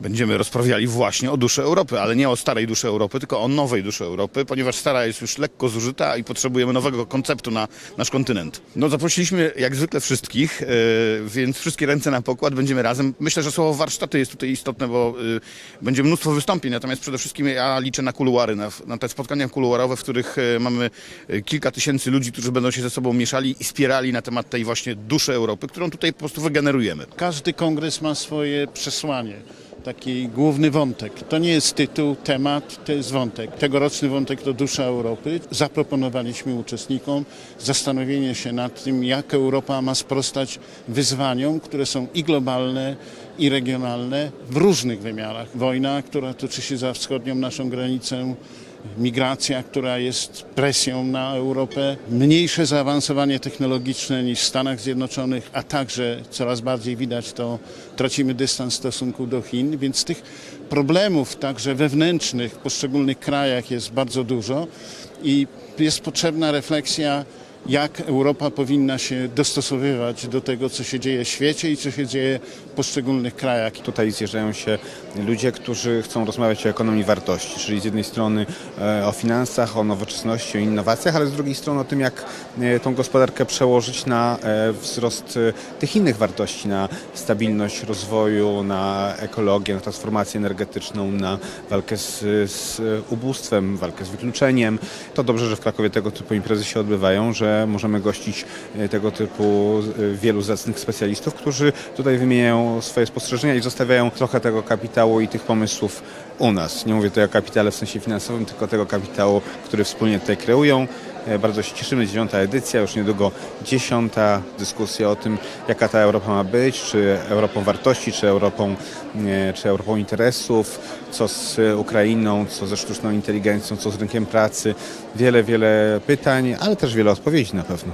Będziemy rozprawiali właśnie o duszy Europy, ale nie o starej duszy Europy, tylko o nowej duszy Europy, ponieważ stara jest już lekko zużyta i potrzebujemy nowego konceptu na nasz kontynent. No zaprosiliśmy jak zwykle wszystkich, e, więc wszystkie ręce na pokład, będziemy razem. Myślę, że słowo warsztaty jest tutaj istotne, bo e, będzie mnóstwo wystąpień, natomiast przede wszystkim ja liczę na kuluary, na, na te spotkania kuluarowe, w których e, mamy kilka tysięcy ludzi, którzy będą się ze sobą mieszali i spierali na temat tej właśnie duszy Europy, którą tutaj po prostu wygenerujemy. Każdy kongres ma swoje przesłanie, taki główny wątek. To nie jest tytuł, temat, to jest wątek. Tegoroczny wątek to Dusza Europy. Zaproponowaliśmy uczestnikom zastanowienie się nad tym, jak Europa ma sprostać wyzwaniom, które są i globalne, i regionalne w różnych wymiarach. Wojna, która toczy się za wschodnią naszą granicę, migracja, która jest presją na Europę, mniejsze zaawansowanie technologiczne niż w Stanach Zjednoczonych, a także coraz bardziej widać to, tracimy dystans w stosunku do Chin, więc tych problemów także wewnętrznych w poszczególnych krajach jest bardzo dużo i jest potrzebna refleksja, jak Europa powinna się dostosowywać do tego, co się dzieje w świecie i co się dzieje w poszczególnych krajach. Tutaj zjeżdżają się ludzie, którzy chcą rozmawiać o ekonomii wartości, czyli z jednej strony e, o finansach, o nowoczesności, o innowacjach, ale z drugiej strony o tym, jak e, tą gospodarkę przełożyć na e, wzrost tych innych wartości, na stabilność rozwoju, na ekologię, na transformację energetyczną, na walkę z, z ubóstwem, walkę z wykluczeniem. To dobrze, że w Krakowie tego typu imprezy się odbywają, że możemy gościć e, tego typu e, wielu zacnych specjalistów, którzy tutaj wymieniają swoje spostrzeżenia i zostawiają trochę tego kapitału i tych pomysłów u nas. Nie mówię tutaj o kapitale w sensie finansowym, tylko tego kapitału, który wspólnie tutaj kreują. E, Bardzo się cieszymy, dziewiąta edycja, już niedługo dziesiąta dyskusja o tym, jaka ta Europa ma być, czy Europą wartości, czy Europą, czy Europą interesów, co z Ukrainą, co ze sztuczną inteligencją, co z rynkiem pracy. Wiele, wiele pytań, ale też wiele odpowiedzi na pewno.